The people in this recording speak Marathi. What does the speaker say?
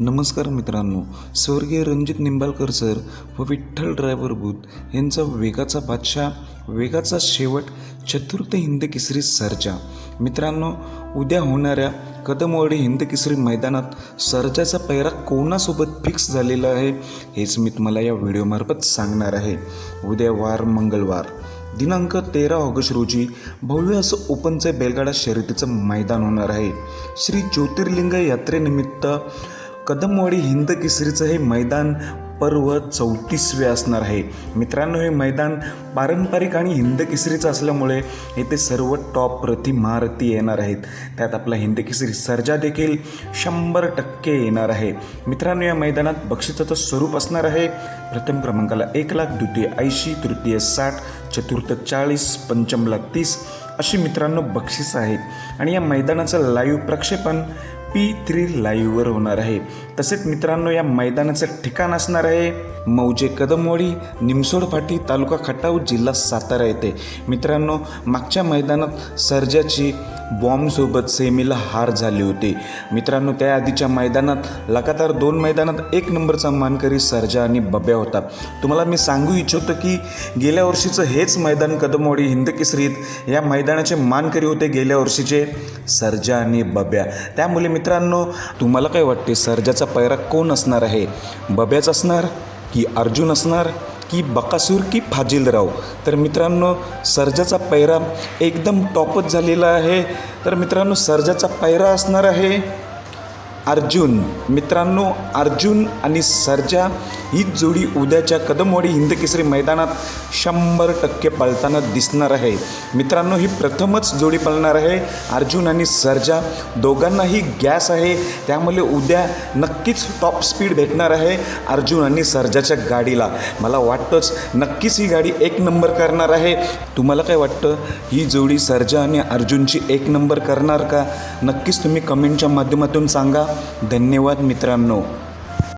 नमस्कार मित्रांनो स्वर्गीय रणजित निंबाळकर सर व विठ्ठल ड्रायव्हर बूथ यांचा वेगाचा बादशाह वेगाचा शेवट चतुर्थ हिंद केसरी सरजा. मित्रांनो उद्या होणाऱ्या कदमवाडी हिंद केसरी मैदानात सरजाचा पैरा कोणासोबत फिक्स झालेला आहे हेच मी तुम्हाला या व्हिडिओमार्फत सांगणार आहे. उद्या वार मंगळवार. दिनांक तेरा ऑगस्ट रोजी भव्य असं ओपनचे बैलगाडा शर्यतीचं मैदान होणार आहे. श्री ज्योतिर्लिंग यात्रेनिमित्त कदमवाडी हिंद केसरीचं हे मैदान पर्व चौतीसवे असणार आहे. मित्रांनो हे मैदान पारंपरिक आणि हिंद केसरीचं असल्यामुळे येथे सर्व टॉप प्रति महारथी येणार आहेत. त्यात आपला हिंद केसरी सर्जा देखील शंभर टक्के येणार आहे. मित्रांनो या मैदानात बक्षिसाचं स्वरूप असणार आहे. प्रथम क्रमांकाला एक लाख द्वितीय ऐंशी तृतीय साठ चतुर्थ चाळीस पंचमला तीस अशी मित्रांनो बक्षीस आहेत. आणि या मैदानाचं लाईव्ह प्रक्षेपण पी थ्री लाईव्हवर होणार आहे. तसेच मित्रांनो या मैदानाचं ठिकाण असणार आहे मौजे कदमवाडी निमसोड फाटी तालुका खटाव जिल्हा सातारा येथे. मित्रांनो मागच्या मैदानात सर्जाची बॉम्बसोबत सेमीला हार झाली होती. मित्रांनो त्या आधीच्या मैदानात लगातार दोन मैदानात एक नंबरचा मानकरी सर्जा आणि बब्या होता. तुम्हाला मी सांगू इच्छितो की गेल्या वर्षीचं हेच मैदान कदमवाडी हिंदकेसरीत या मैदानाचे मानकरी होते गेल्या वर्षीचे सर्जा आणि बब्या. त्यामुळे मित्रांनो तुम्हाला काय वाटते सर्जाचा पैरा कोण असणार आहे? बब्याच असणार की अर्जुन असणार? की बकासूर की फाजिलराव. तर मित्रांनो सर्जाचा पैरा एकदम टॉपच झालेला आहे. तर मित्रांनो सर्जाचा पैरा असणार आहे. अर्जुन. मित्रांनो अर्जुन आणि सर्जा ही जोडी उद्याच्या कदमवाडी हिंदकेसरी मैदानात शंभर टक्के पळताना दिसणार आहे. मित्रांनो ही प्रथमच जोडी पळणार आहे अर्जुन आणि सर्जा. दोघांनाही गॅस आहे. त्यामुळे उद्या नक्कीच टॉप स्पीड भेटणार आहे अर्जुन आणि सर्जाच्या गाडीला. मला वाटतंच नक्कीच ही गाडी एक नंबर करणार आहे. तुम्हाला काय वाटतं? ही जोडी सर्जा आणि अर्जुनची एक नंबर करणार का? नक्कीच तुम्ही कमेंटच्या माध्यमातून सांगा. धन्यवाद मित्रांनो.